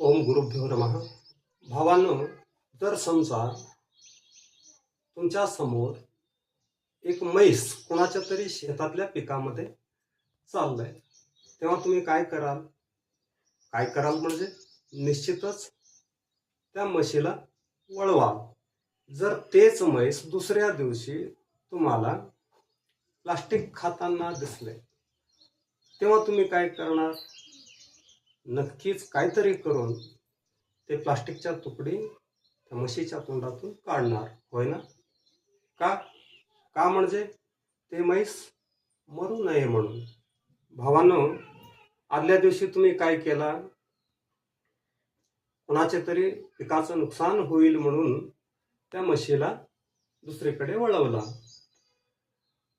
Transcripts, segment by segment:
ओम गुरुभ्यो नमः. भावांनो जर समजा तुमच्यासमोर एक म्हैस कोणाच्या तरी शेतातल्या पिकामध्ये चाललंय. तेव्हा तुम्ही काय कराल? काय कराल म्हणजे निश्चितच त्या म्हशीला वळवाल. जर तेच म्हैस दुसऱ्या दिवशी तुम्हाला प्लास्टिक खाताना दिसले तेव्हा तुम्ही काय करणार? नक्कीच काहीतरी करून ते प्लास्टिकच्या तुकडी त्या म्हशीच्या तोंडातून काढणार. होय ना? का? का म्हणजे ते म्हैस मरू नये म्हणून. भावानो आदल्या दिवशी तुम्ही काय केला? कुणाचे तरी पिकाचं नुकसान होईल म्हणून त्या म्हशीला दुसरीकडे वळवला.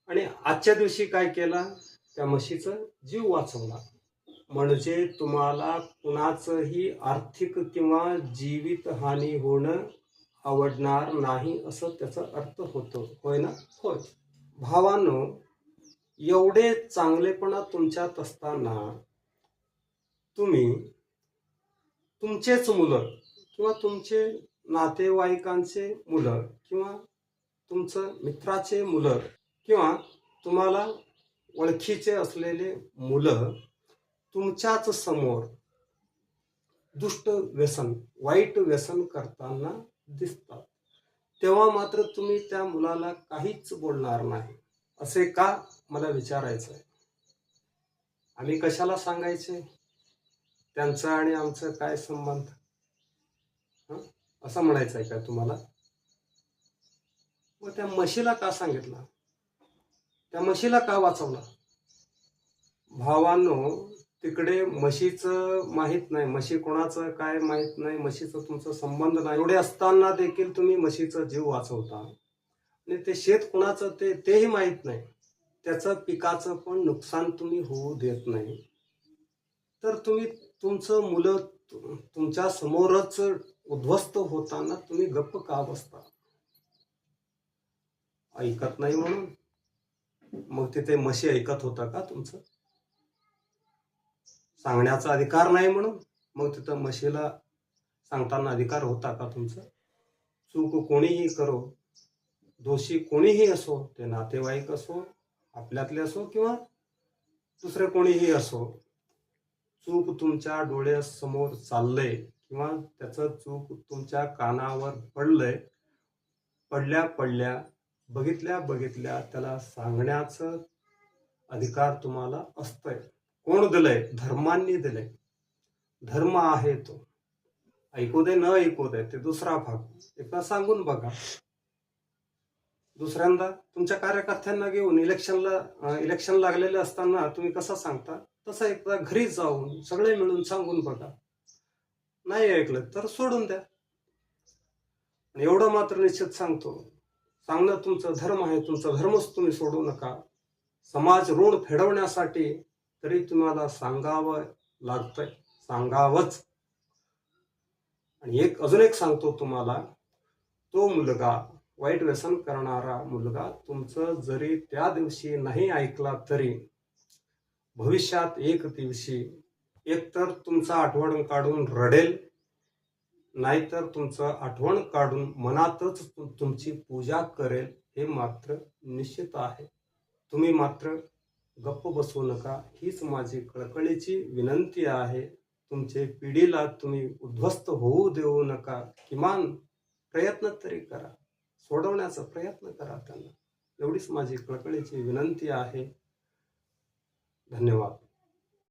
आणि आजच्या दिवशी काय केला? त्या म्हशीचा जीव वाचवला. म्हणजे तुम्हाला कुणाचंही आर्थिक किंवा जीवित हानी होणं आवडणार नाही असं त्याचा अर्थ होतो. होय ना? होय. भावानो एवढे चांगलेपणा तुमच्यात असताना तुम्ही तुमचेच मुलं किंवा तुमचे नातेवाईकांचे मुलं किंवा तुमचं मित्राचे मुलं किंवा तुम्हाला ओळखीचे असलेले मुलं तुमच्याच समोर दुष्ट व्यसन वाईट व्यसन करताना दिसतात. तेव्हा मात्र तुम्ही त्या मुलाला काहीच बोलणार नाही. असे का? मला विचारायचं आहे आम्ही कशाला सांगायचे? त्यांचा आणि आमचं काय संबंध? हं? असं म्हणायचं आहे का तुम्हाला? मग त्या म्हशीला का सांगितलं? त्या म्हशीला का वाचवला? भावानो तिकडे म्हशीचं माहीत नाही. म्हशी कोणाचं काय माहीत नाही. म्हशीचं तुमचं संबंध नाही. एवढे असताना देखील तुम्ही म्हशीचा जीव वाचवता. आणि ते शेत कोणाचं ते तेही माहीत नाही. त्याचं पिकाचं पण नुकसान तुम्ही होऊ देत नाही. तर तुम्ही तुमचं मुलं तुमच्या समोरच उद्ध्वस्त होताना तुम्ही गप्प का बसता? ऐकत नाही म्हणून? मग तिथे म्हशी ऐकत होता का तुमचं? सांगण्याचा अधिकार नाही म्हणून मग तिथं म्हशीला सांगताना अधिकार होता का तुमचा? चूक कोणीही करो दोषी कोणीही असो ते नातेवाईक असो आपल्यातले असो किंवा दुसरे कोणीही असो चूक तुमच्या डोळ्यासमोर चाललंय किंवा त्याचं चूक तुमच्या कानावर पडलंय पडल्या पडल्या बघितल्या बघितल्या त्याला सांगण्याचं अधिकार तुम्हाला असतंय. कोण दिलंय? धर्मांनी दिलंय. धर्म आहे तो. ऐकू दे न ऐकू दे ते दुसरा भाग. एकदा सांगून बघा. दुसऱ्यांदा तुमच्या कार्यकर्त्यांना घेऊन इलेक्शनला इलेक्शन लागलेले असताना तुम्ही कसा सांगता? तसं एकदा घरी जाऊन सगळे मिळून सांगून बघा. नाही ऐकलं तर सोडून द्या. एवढं मात्र निश्चित सांगतो. सांगणं तुमचं धर्म आहे तुमचा धर्मच तुम्ही सोडू नका. समाज ऋण फेडवण्यासाठी तरी तुम्हाला सांगावं लागतंय सांगावंच. आणि एक अजून एक सांगतो तुम्हाला तो मुलगा वाईट व्यसन करणारा मुलगा तुमचं जरी त्या दिवशी नाही ऐकला तरी भविष्यात एक दिवशी एकतर तुमचं आठवण काढून रडेल नाहीतर तुमचं आठवण काढून मनातच तुमची पूजा करेल हे मात्र निश्चित आहे. तुम्ही मात्र गप्प बसू नका. हीच माझी कळकळीची विनंती आहे. तुमचे पिढीला तुम्ही उद्ध्वस्त होऊ देऊ नका. किमान प्रयत्न तरी करा. सोडवण्याचा प्रयत्न करा त्यांना. एवढीच माझी कळकळीची विनंती आहे. धन्यवाद.